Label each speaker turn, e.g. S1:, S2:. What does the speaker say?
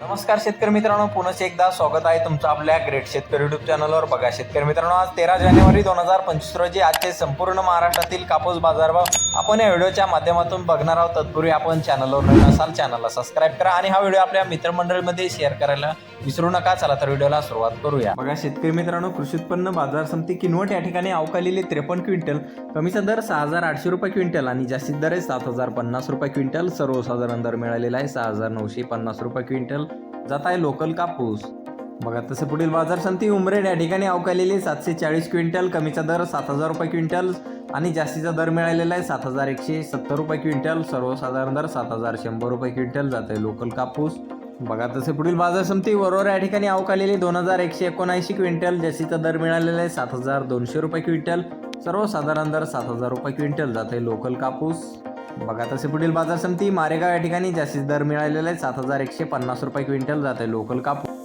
S1: नमस्कार शेतकरी मित्रांनो पुन्हा एकदा स्वागत आहे तुमचं आपल्या ग्रेट शेतकरी युट्यूब चॅनलवर बघा शेतकरी मित्रांनो आज तेरा जानेवारी दोन हजार पंचवीस रोजी आजचे संपूर्ण महाराष्ट्रातील कापूस बाजारभाव आपण या व्हिडिओच्या माध्यमातून बघणार आहोत. तत्पूर्वी आपण चॅनलवर नवीन असाल चॅनलला सबस्क्राईब करा आणि हा व्हिडिओ आपल्या मित्रमंडळीमध्ये शेअर करायला विसरू नका. चला तर व्हिडिओला सुरुवात करूया. बघा शेतकरी मित्रांनो कृषी उत्पन्न बाजार समिती किनवट या ठिकाणी अवकालेले त्रेपन्न क्विंटल कमीचा दर सहा हजार आठशे रुपये क्विंटल आणि जास्तीत दर आहे सात हजार पन्नास रुपये क्विंटल. सर्वसाधारण दर मिळालेला आहे सहा हजार नऊशे पन्नास रुपये क्विंटल. जात आहे लोकल कापूस. बघा तसे पुढील बाजार समिती उमरेड या ठिकाणी अवकालेली सातशे चाळीस क्विंटल कमीचा दर सात हजार रुपये क्विंटल आणि जास्तीचा दर मिळालेला आहे सात हजार एकशे सत्तर रुपये क्विंटल. सर्वसाधारण दर सात हजार शंभर रुपये क्विंटल जात आहे लोकल कापूस. बघा तसे पुढील बाजार समिती वरोर या ठिकाणी अवकालेली दोन हजार एकशे एकोणऐंशी क्विंटल जास्तीचा दर मिळालेला आहे सात हजार दोनशे रुपये क्विंटल. सर्वसाधारण दर सात हजार रुपये क्विंटल जात आहे लोकल कापूस. बघा तसे पुढील बाजार समिती मारेगाव या ठिकाणी जास्तीत दर मिळालेला आहे. सात हजार एकशे पन्नास रुपये क्विंटल जाते. लोकल कापूस